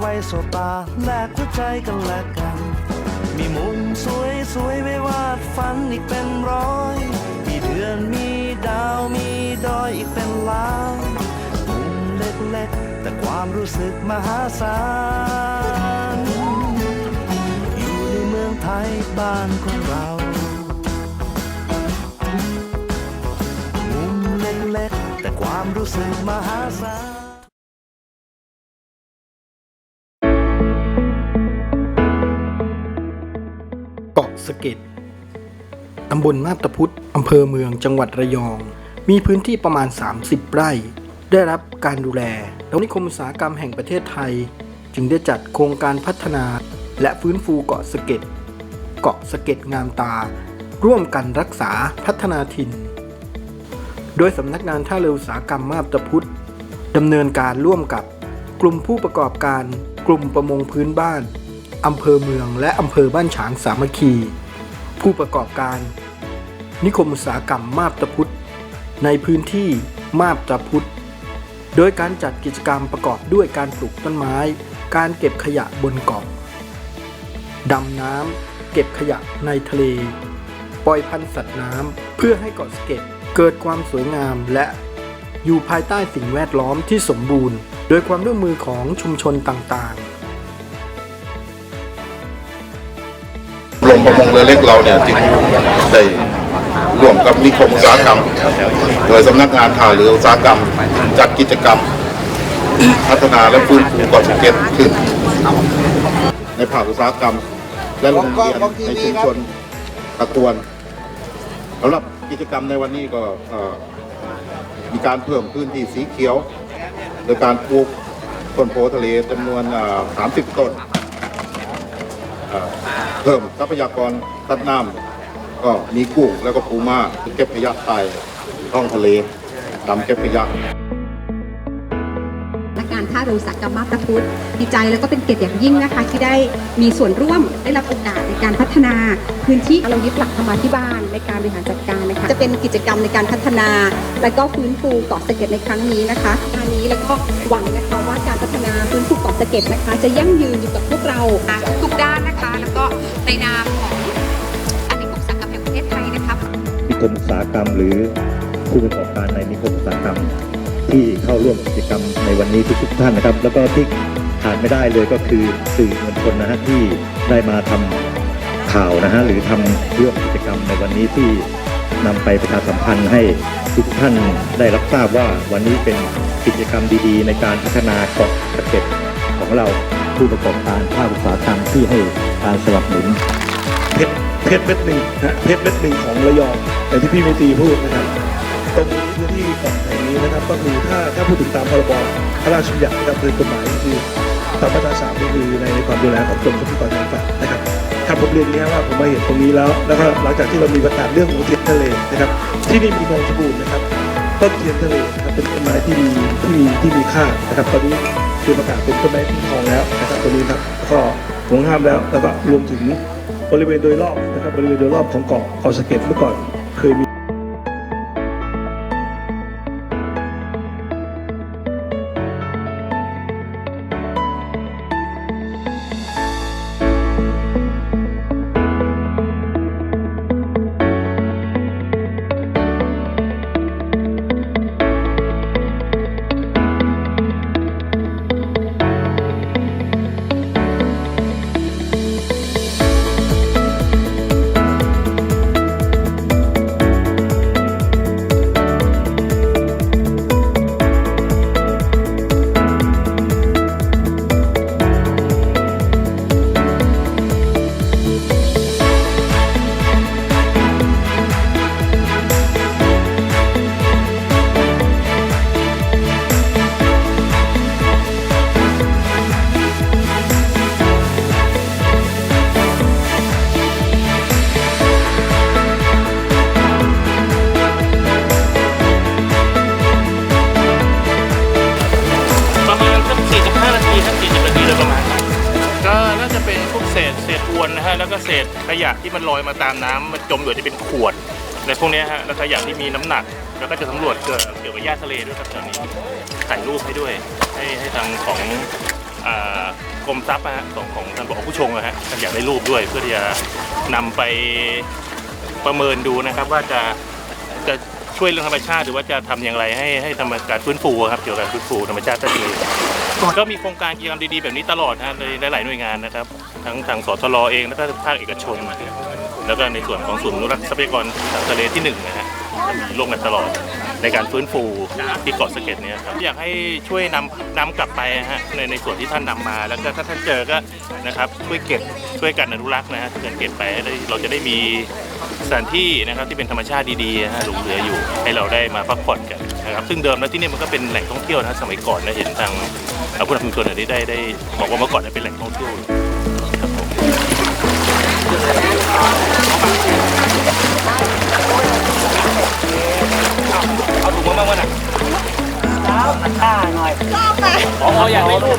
ไว้สบตาแลกหัวใจกันและกัน มีมุมสวยสวยไว้วาดฝันอีกเป็นร้อย มีเดือนมีดาวมีดอยอีกเป็นล้านมุมเล็กๆ แต่ความรู้สึกมหาศาล อยู่ในเมืองไทยบ้านของเรามุมเล็กๆ แต่ความรู้สึกมหาศาล สเก็ดตำบลมาตาพุธอำเภอเมืองจังหวัดระยอง มีพื้นที่ประมาณ 30 ไร่ ได้รับการดูแลแล้วนิคมอุตสาหกรรมแห่งประเทศไทย จึงได้จัดโครงการพัฒนาและฟื้นฟูเกาะสเก็ดเกาะสเก็ดงามตา ร่วมกันรักษาพัฒนาถิ่น โดยสำนักงานท่าเรืออุตสาหกรรมมาบตาพุธดำเนินการร่วมกับกลุ่มผู้ประกอบการ กลุ่มประมงพื้นบ้านอำเภอเมืองและอำเภอบ้านฉางสามัคคี ผู้ประกอบการ นิคมอุตสาหกรรมมาบตาพุธในพื้นที่มาบตาพุธโดยการจัดกิจกรรมประกอบด้วยการปลูกต้นไม้ การเก็บขยะบนเกาะดำน้ำเก็บขยะในทะเล ปล่อยพันธุ์สัตว์น้ำเพื่อให้เกาะสเก็ตเกิดความสวยงามและอยู่ภายใต้สิ่งแวดล้อมที่สมบูรณ์ โดยความร่วมมือของชุมชนต่างๆ รมประมงเรือเล็กเราเนี่ยจึงได้ร่วมกับนิคมอุตสาหกรรม โดยสำนักงานท่าเรืออุตสาหกรรม จัดกิจกรรม พัฒนาและฟื้นฟูเกาะภูเก็ตขึ้น ในภาคอุตสาหกรรม และโรงเรียนในชุมชนตะกวนสำหรับกิจกรรมในวันนี้ก็มีการเพิ่มพื้นที่สีเขียว โดยการปลูกต้นโพทะเลจำนวน 30 ต้น เพิ่มทรัพยากรตัดน้ำก็มีกุ้งแล้วก็ปูมาเก็บขยะใต้ท้องทะเลดำเก็บขยะและการท่าเรืออุตสาหกรรมมาบตาพุทธดีใจแล้วก็เป็นเกียรติอย่างยิ่งนะคะ ที่ได้มีส่วนร่วมได้รับโอกาสในการพัฒนา พื้นที่เรายึดหลักธรรมาธิบาลในการบริหารจัดการนะคะจะเป็นกิจกรรมในการพัฒนา และก็ฟื้นฟูเกาะสะเก็ดในครั้งนี้นะคะงานนี้แล้วก็หวังนะคะว่าการพัฒนาฟื้นฟู เกาะเก็ดนะคะ จะยั่งยืนอยู่กับพวกเราทุกด้านนะคะ แล้วก็ในนามของอันนิคมอุตสาหกรรมแห่งประเทศไทยนะคะนิคมอุตสาหกรรมหรือผู้ประกอบการในนิคมอุตสาหกรรม ที่เข้าร่วมกิจกรรมในวันนี้ทุกๆท่านนะครับ แล้วก็ที่ขาดไม่ได้เลยก็คือสื่อมวลชนนะฮะที่ได้มาทำข่าวนะฮะหรือทำร่วมกิจกรรมในวันนี้ที่นำไปประชาสัมพันธ์ให้ทุกท่านได้รับทราบว่าวันนี้เป็นกิจกรรมดีๆ ในการพัฒนาเกาะสะเก็ด ของเราผู้ประกอบการภาคอุตสาหกรรมที่ให้การสนับสนุนเพชรเพชรเม็ดหนึ่งนะเพชรเม็ดหนึ่งของระยองแต่ที่พี่เมตรีพูดนะครับตรงนี้พื้นที่เกาะแห่งนี้นะครับ ก็คือถ้าถ้าพูดถึงตามพรบพระราชบัญญัตินะครับคือกฎหมายคือตามมาตราสามก็คือในความดูแลของกรมทรัพยากรทางฝั่งนะครับครับผมเรียนอย่างนี้ว่าผมมาเห็นตรงนี้แล้วแล้วก็หลังจากที่เรามีประกาศเรื่องของเทียนทะเลนะครับ ที่นี่มีมองสบูรณ์นะครับต้นเทียนทะเลนะครับเป็นต้นไม้ที่มีที่มีที่มีค่านะครับตอนนี้ คือประกาศเป็นต้นไม้ที่ทองแล้วนะครับตัวนี้ครับก็หวงห้ามแล้วแล้วก็รวมถึงบริเวณโดยรอบนะครับบริเวณโดยรอบของเกาะเกาะสะเก็ดเมื่อก่อน ที่มันลอยมาตามน้ำมันจมอยู่ที่เป็นขวดในพวกเนี้ยฮะแล้วขยะที่มีน้ำหนัก แล้วก็จะสำรวจเกี่ยวเกี่ยวกับหญ้าทะเลด้วยครับตอนนี้ถ่ายรูปให้ด้วย ให้ให้ทางของอ่ากรมทรัพย์นะฮะของของท่านบอกผู้ชงนะฮะท่านอยากได้รูปด้วยเพื่อที่จะนำไปประเมินดูนะครับว่าจะจะช่วยเรื่องธรรมชาติ หรือว่าจะทำอย่างไรให้ให้ทำการฟื้นฟูครับเกี่ยวกับการฟื้นฟูธรรมชาติทะเล ก็มีโครงการกิจกรรมดีๆแบบนี้ตลอดนะในหลายๆหน่วยงานนะครับ ทั้งทางสทลเองแล้วก็ภาคเอกชนแล้วก็ในส่วนของศูนย์อนุรักษ์ทรัพยากรทางทะเลที่หนึ่งนะฮะมีร่วมกันตลอดในการฟื้นฟูที่เกาะสะเก็ดเนี่ยครับอยากให้ช่วยนำนำกลับไปนะฮะในในส่วนที่ท่านนำมา แล้วก็ถ้าท่านเจอก็นะครับช่วยเก็บช่วยกันอนุรักษ์นะฮะช่วยกันเก็บไปได้เราจะได้มี สถานที่นะครับที่เป็นธรรมชาติดีๆนะฮะหลงเหลืออยู่ให้เราได้มาพักผ่อนกันนะครับซึ่งเดิมแล้วที่นี่มันก็เป็นแหล่งท่องเที่ยวนะสมัยก่อนนะเห็นทางเอ่อผู้นำชุมชนได้ได้ได้บอกว่าเมื่อก่อนเนี่ยเป็นแหล่งท่องเที่ยวครับผมเอาถุงมาบ้างวะน่ะข้าหน่อยอ๋ออยากได้รูป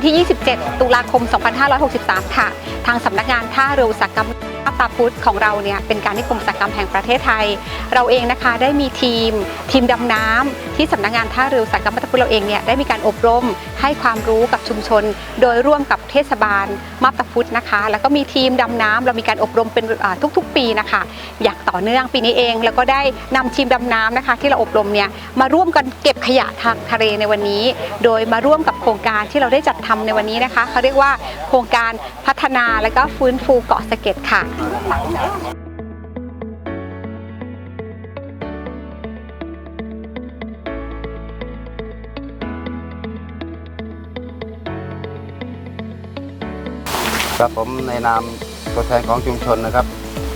วันที่ 27 ตุลาคม 2563 ค่ะ ทางสำนักงานท่าเรืออุตสาหกรรม ตาพุทธของเราเนี่ยเป็นการนิคมอุตสาหกรรมแห่งประเทศไทย เราเองนะคะได้มีทีม ทีมดำน้ำที่สำนักงานท่าเรืออุตสาหกรรมมาบตาพุทธเราเองเนี่ยได้มีการอบรมให้ความรู้กับชุมชน โดยร่วมกับเทศบาลมาตาพุทธนะคะ แล้วก็มีทีมดำน้ำเรามีการอบรมเป็นทุกๆ ปีนะคะ อยากต่อเนื่องปีนี้เองแล้วก็ได้นำทีมดำน้ำนะคะ ที่เราอบรมเนี่ยมาร่วมกันเก็บขยะทางทะเลในวันนี้ โดยมาร่วมกับโครงการที่เราได้จัดทำในวันนี้นะคะเขาเรียกว่าโครงการพัฒนาและก็ฟื้นฟูเกาะสะเก็ดค่ะครับผมในนามตัวแทนของชุมชนนะครับ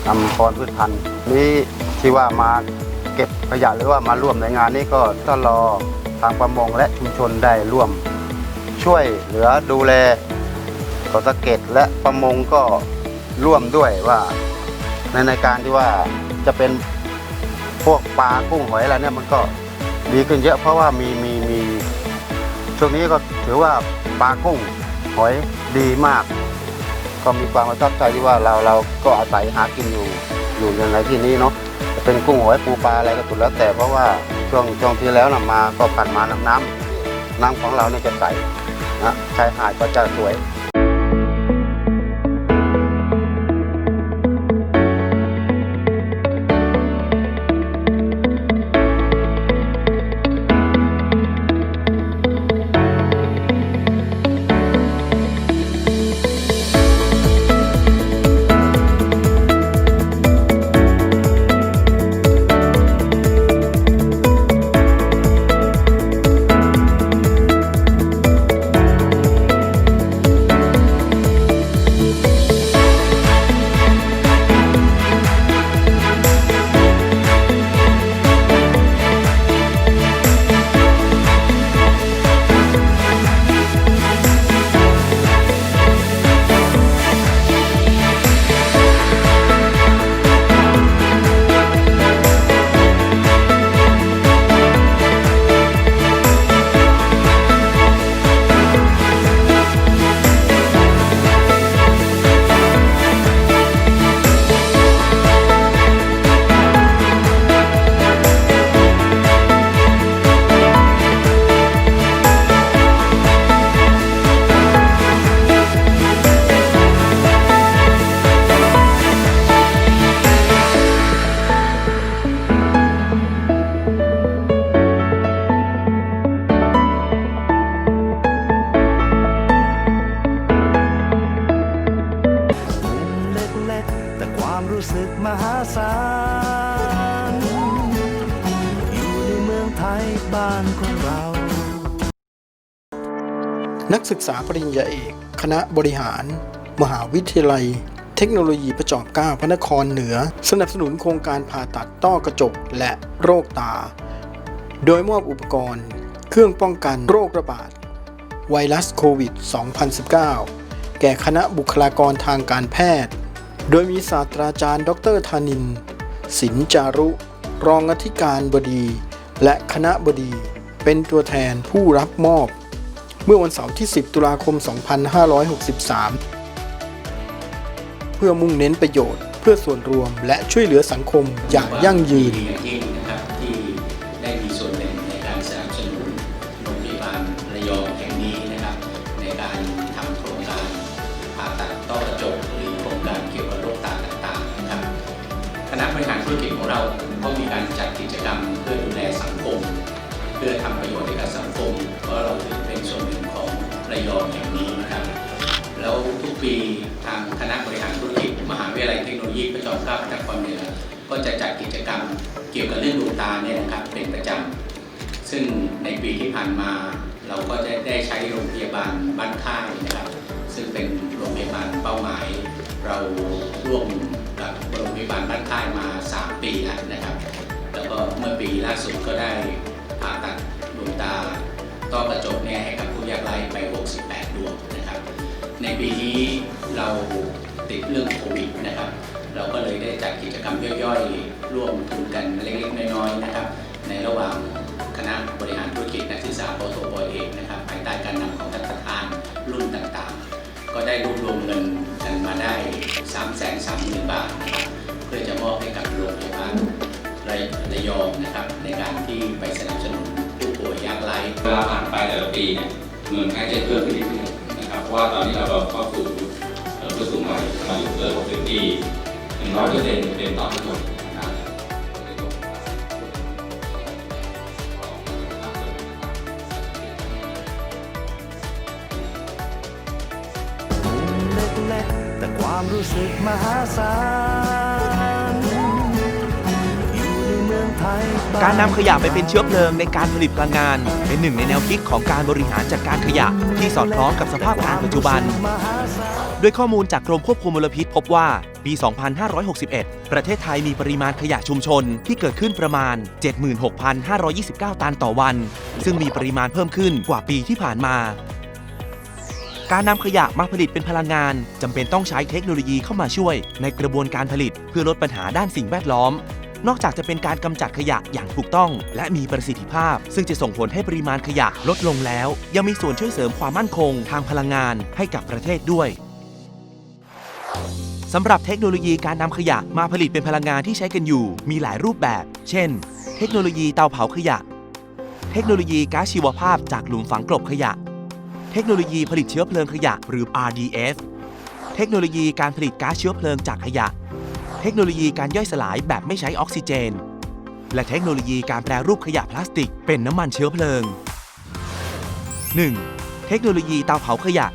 อำพรพืชพันธุ์นี้ที่ว่ามาเก็บขยะหรือว่ามาร่วมในงานนี้ก็ต้องรอทางประมงและชุมชนได้ร่วม ช่วยเหลือดูแลเกาะสะเก็ดและประมงก็ ร่วมด้วยว่า ในในการที่ว่าจะเป็นพวกปลากุ้งหอยอะไรเนี่ยมันก็ดีขึ้นเยอะเพราะว่ามีมีมีช่วงนี้ก็ถือว่าปลากุ้งหอยดีมาก ก็มีความประทับใจที่ว่าเราเราก็อาศัยหากินอยู่อยู่ในที่นี้เนาะจะเป็นกุ้งหอยปูปลาอะไรก็สุดแล้วแต่เพราะว่าช่วงช่วงที่แล้วนะมาก็ผ่านมาน้ำน้ำน้ำของเราเนี่ยจะใสนะชายหาดก็จะสวย กษาปริญญาเอก คณะบริหาร มหาวิทยาลัย เทคโนโลยีประจอมเก้าพระนครเหนือ สนับสนุนโครงการผ่าตัดต้อกระจกและโรคตา โดยมอบอุปกรณ์ เครื่องป้องกันโรคระบาดไวรัสโควิด 2019 แก่คณะบุคลากรทางการแพทย์ โดยมีศาสตราจารย์ ดรธานิน สินจารุ รองอธิการบดี และคณะบดี เป็นตัวแทนผู้รับมอบ เมื่อวันเสาร์ที่ 10 ตุลาคม 2563 เพื่อมุ่งเน้นประโยชน์ เพื่อส่วนรวมและช่วยเหลือสังคมอย่างยั่งยืนนะครับที่ได้มีส่วนหนึ่งในการสนับสนุนโรงพยาบาลระยองแห่งนี้นะครับ ในการทำโครงการผ่าตัดต้อกระจกหรือโครงการเกี่ยวกับโรคตาต่างๆนะครับคณะบริหารธุรกิจของเราก็มีการจัดกิจกรรมเพื่อดูแลสังคม เพื่อทำประโยชน์ให้กับสังคมเพราะเรา องแห่งนี้นะครับแล้วทุกปีทางคณะบริหารธุรกิจมหาวิทยาลัยเทคโนโลยีพระจอมเกล้าพระนครเหนือก็จะจัดกิจกรรมเกี่ยวกับเรื่องดวงตาเนี่ยนะครับเป็นประจำซึ่งในปีที่ผ่านมาเราก็ได้ได้ใช้โรงพยาบาลบ้านค่ายนะครับ ซึ่งเป็นโรงพยาบาลเป้าหมาย เราร่วมกับโรงพยาบาลบ้านค่ายมา 3 ปีแล้วนะครับ แล้วก็เมื่อปีล่าสุดก็ได้ผ่าตัดดวงตา ต้อกระจกเนี่ยให้กับผู้ยากไร้ไป 68 ดวงนะครับ ในปีนี้เราติดเรื่องโควิดนะครับ เราก็เลยได้จัดกิจกรรมย่อยๆ ร่วมทุนกันเล็กๆ น้อยๆ นะครับ ในระหว่างคณะบริหารธุรกิจนักศึกษาปโทปเอกนะครับภายใต้การนำของท่านประธานรุ่นต่างๆ ก็ได้รวบรวมเงินกันมาได้ 3 3 0 0 0 0 บาทนะครับเพื่อจะมอบให้กับโรงพยาบาลระระยองนะครับในการที่ไปสนับสนุน เวลาผ่านไปแต่ละปีเนี่ยเงินใช้จะเพิ่มขึ้นเรื่อยๆนะครับเพราะว่าตอนนี้เราเข้าสู่เอ่อผู้สูงวัยมาอยู่เกิน60ปี100เปอร์เซ็นต์เป็นต่อทั้งหมดนะครับเล็กๆแต่ความรู้สึกมหาศาล การนำขยะไปเป็นเชื้อเพลิงในการผลิตพลังงาน เป็นหนึ่งในแนวคิดของการบริหารจัดการขยะที่สอดคล้องกับสภาพการปัจจุบันมหาศาลโดยข้อมูลจากกรมควบคุมมลพิษพบว่า ปี 2561 ประเทศไทยมีปริมาณขยะชุมชนที่เกิดขึ้นประมาณ 76,529 ตันต่อวัน ซึ่งมีปริมาณเพิ่มขึ้นกว่าปีที่ผ่านมา การนำขยะมาผลิตเป็นพลังงานจำเป็นต้องใช้เทคโนโลยีเข้ามาช่วยในกระบวนการผลิตเพื่อลดปัญหาด้านสิ่งแวดล้อม นอกจากจะเป็นการกำจัดขยะอย่างถูกต้อง และมีประสิทธิภาพ ซึ่งจะส่งผลให้ปริมาณขยะลดลงแล้ว ยังมีส่วนช่วยเสริมความมั่นคงทางพลังงานให้กับประเทศด้วยสำหรับเทคโนโลยีการนำขยะมาผลิตเป็นพลังงานที่ใช้กันอยู่ มีหลายรูปแบบ เช่น เทคโนโลยีเตาเผาขยะ เทคโนโลยีก๊าซชีวภาพจากหลุมฝังกลบขยะ เทคโนโลยีผลิตเชื้อเพลิงขยะ หรือ RDF เทคโนโลยีการผลิตก๊าซเชื้อเพลิงจากขยะ เทคโนโลยีการย่อยสลายแบบไม่ใช้ออกซิเจน และเทคโนโลยีการแปรรูปขยะพลาสติกเป็นน้ำมันเชื้อเพลิง 1. เทคโนโลยีเตาเผาขยะ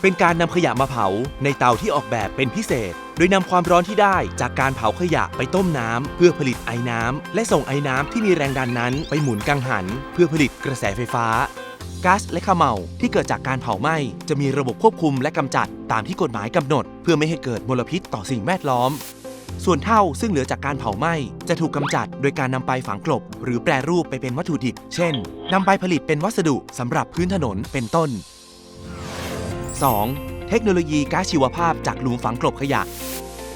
เป็นการนำขยะมาเผาในเตาที่ออกแบบเป็นพิเศษ โดยนำความร้อนที่ได้จากการเผาขยะไปต้มน้ำเพื่อผลิตไอ้น้ำและส่งไอ้น้ำที่มีแรงดันนั้นไปหมุนกังหัน เพื่อผลิตกระแสไฟฟ้าก๊าซและขมเหลาที่เกิดจากการเผาไหม้จะมีระบบควบคุมและกำจัดตามที่กฎหมายกำหนด เพื่อไม่ให้เกิดมลพิษต่อสิ่งแวดล้อม ส่วนเท่าซึ่งเหลือจากการเผาไหม้จะถูกกำจัดโดยการนำไปฝังกลบ หรือแปรรูปไปเป็นวัตถุดิบ เช่นนำไปผลิตเป็นวัสดุสำหรับพื้นถนนเป็นต้น 2. เทคโนโลยีก๊าซชีวภาพจากหลุมฝังกลบขยะ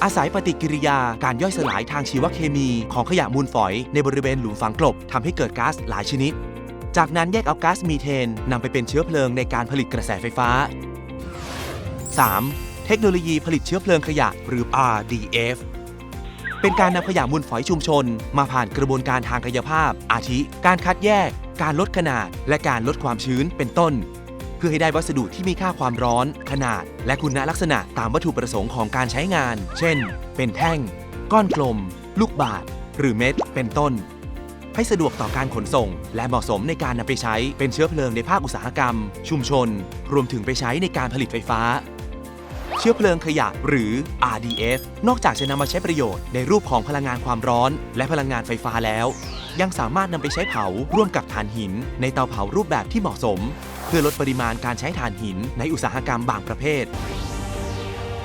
อาศัยปฏิกิริยาการย่อยสลายทางชีวเคมี ของขยะมูลฝอย ในบริเวณหลุมฝังกลบทำให้เกิดก๊าซหลายชนิด จากนั้นแยกเอาก๊าซมีเทนนำไปเป็นเชื้อเพลิงในการผลิตกระแสไฟฟ้า 3. เทคโนโลยีผลิตเชื้อเพลิงขยะหรือ RDF เป็นการนำขยะมูลฝอยชุมชน มาผ่านกระบวนการทางกายภาพ อาทิ การคัดแยก การลดขนาด และการลดความชื้นเป็นต้น เพื่อให้ได้วัสดุที่มีค่าความร้อน ขนาด และคุณลักษณะตามวัตถุประสงค์ของการใช้งาน เช่น เป็นแท่ง ก้อนกลม ลูกบาศก์หรือเม็ด เป็นต้น ให้สะดวกต่อการขนส่ง และเหมาะสมในการนำไปใช้เป็นเชื้อเพลิงในภาคอุตสาหกรรม ชุมชน รวมถึงไปใช้ในการผลิตไฟฟ้า เชื้อเพลิงขยะหรือ RDF นอกจากจะนำมาใช้ประโยชน์ในรูปของพลังงานความร้อน และพลังงานไฟฟ้าแล้ว ยังสามารถนำไปใช้เผาร่วมกับถ่านหิน ในเตาเผารูปแบบที่เหมาะสม เพื่อลดปริมาณการใช้ถ่านหินในอุตสาหกรรมบางประเภท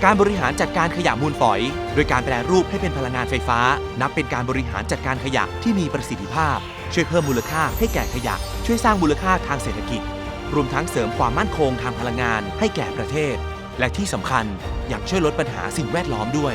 การบริหารจัดการขยะมูลฝอย โดยการแปรรูปให้เป็นพลังงานไฟฟ้า นับเป็นการบริหารจัดการขยะที่มีประสิทธิภาพ ช่วยเพิ่มมูลค่าให้แก่ขยะ ช่วยสร้างมูลค่าทางเศรษฐกิจ รวมทั้งเสริมความมั่นคงทางพลังงานให้แก่ประเทศ และที่สำคัญยังช่วยลดปัญหาสิ่งแวดล้อมด้วย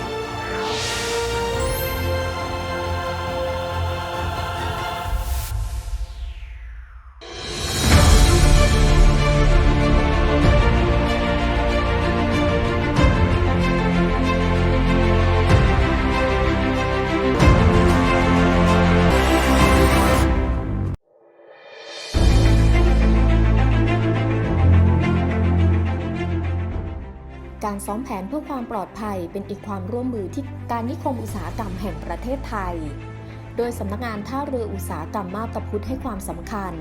การซ้อมแผนเพื่อความปลอดภัย เป็นอีกความร่วมมือที่การนิคมอุตสาหกรรมแห่งประเทศไทย โดยสำนักงานท่าเรืออุตสาหกรรมมาบตาพุธให้ความสำคัญ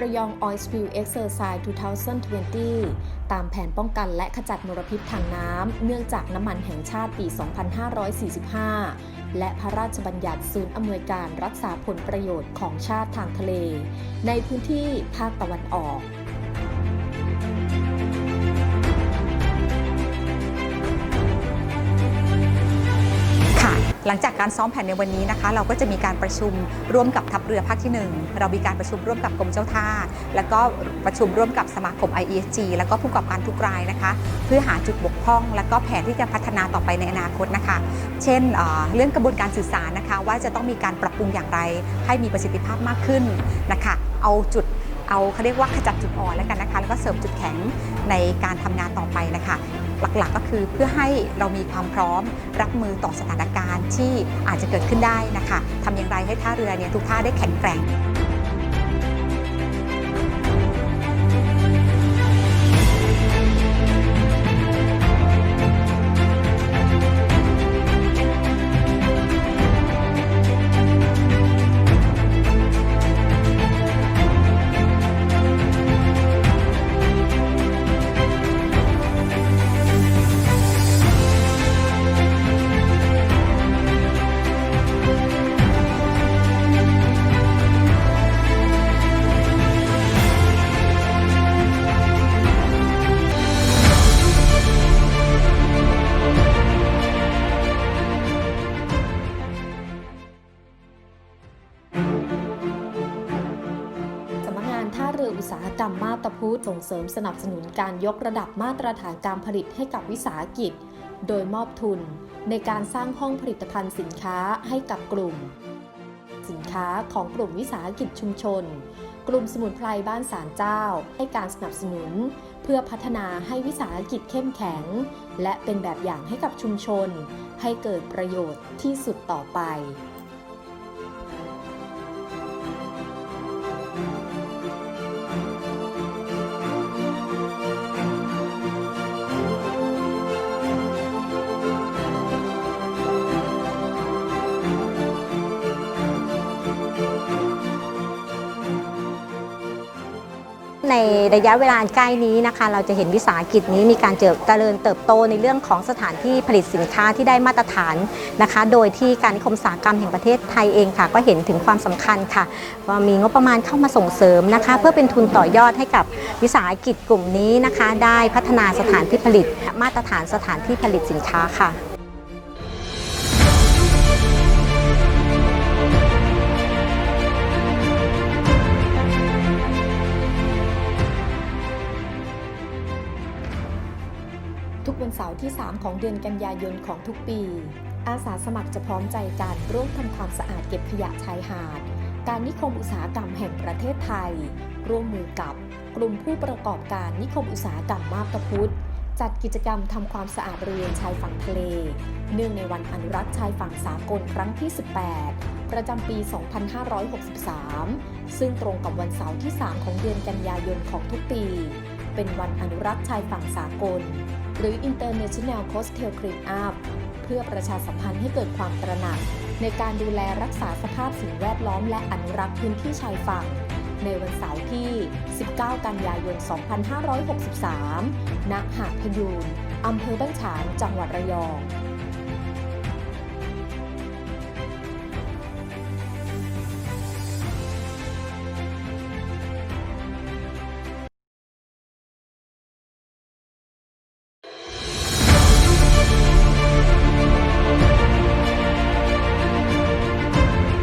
ระยอง Oil Spill Exercise 2020 ตามแผนป้องกันและขจัดมลพิษทางน้ำ เนื่องจากน้ำมันแห่งชาติปี 2545 และพระราชบัญญัติศูนย์อำนวยการรักษาผลประโยชน์ของชาติทางทะเล ในพื้นที่ภาคตะวันออก หลังจากการซ้อมแผนในวันนี้นะคะ เราก็จะมีการประชุมร่วมกับทัพเรือภาคที่ 1 เรามีการประชุมร่วมกับกรมเจ้าท่า แล้วก็ประชุมร่วมกับสมาคม IESG แล้วก็ผู้ประกอบการทุกรายนะคะ เพื่อหาจุดบกพร่อง แล้วก็แผนที่จะพัฒนาต่อไปในอนาคตนะคะ เช่นเเรื่องกระบวนการสื่อสารนะคะ ว่าจะต้องมีการปรับปรุงอย่างไร ให้มีประสิทธิภาพมากขึ้นนะคะ เอาจุดเอาเขาเรียกว่าขจัดจุดอ่อนแล้วกันนะคะ แล้วก็เสริมจุดแข็งในการทำงานต่อไปนะคะ หลักๆ ก็คือเพื่อให้เรามีความพร้อมรับมือต่อสถานการณ์ที่อาจจะเกิดขึ้นได้นะคะทำอย่างไรให้ท่าเรือเนี่ยทุกท่าได้แข็งแกร่ง สาหกรรมมาตาพุธส่งเสริมสนับสนุนการยกระดับมาตรฐานการผลิตให้กับวิสาหกิจ โดยมอบทุน ในการสร้างห้องผลิตภัณฑ์สินค้าให้กับกลุ่ม สินค้าของกลุ่มวิสาหกิจชุมชน กลุ่มสมุนไพรบ้านสารเจ้า ให้การสนับสนุน เพื่อพัฒนาให้วิสาหกิจเข้มแข็ง และเป็นแบบอย่างให้กับชุมชน ให้เกิดประโยชน์ที่สุดต่อไป ระยะเวลาใกล้นี้นะคะ เราจะเห็นวิสาหกิจนี้มีการเจริญเติบโตในเรื่องของสถานที่ผลิตสินค้าที่ได้มาตรฐานนะคะ โดยที่การนิคมอุตสาหกรรมแห่งประเทศไทยเองค่ะ ก็เห็นถึงความสำคัญค่ะว่ามีงบประมาณเข้ามาส่งเสริมนะคะ เพื่อเป็นทุนต่อยอดให้กับวิสาหกิจกลุ่มนี้นะคะ ได้พัฒนาสถานที่ผลิตมาตรฐานสถานที่ผลิตสินค้าค่ะ ที่ 3 ของเดือนกันยายนของทุกปี อาสาสมัครจะพร้อมใจกันร่วมทำความสะอาดเก็บขยะชายหาด การนิคมอุตสาหกรรมแห่งประเทศไทย ร่วมมือกับกลุ่มผู้ประกอบการนิคมอุตสาหกรรมมาบตาพุธจัดกิจกรรมทำความสะอาดบริเวณชายฝั่งทะเล เนื่องในวันอนุรักษ์ชายฝั่งสากลครั้งที่ 18 ประจำปี 2563 ซึ่งตรงกับวันเสาร์ที่ 3 ของเดือนกันยายนของทุกปี เป็นวันอนุรักษ์ชายฝั่งสากล หรือ International Coastal Clean Up เพื่อประชาสัมพันธ์ให้เกิดความตระหนัก ในการดูแลรักษาสภาพสิ่งแวดล้อมและอนุรักษ์พื้นที่ชายฝั่ง ในวันเสาร์ที่ 19 กันยายน 2563 ณ หาดพยูนอำเภอบ้านฉาง จังหวัดระยอง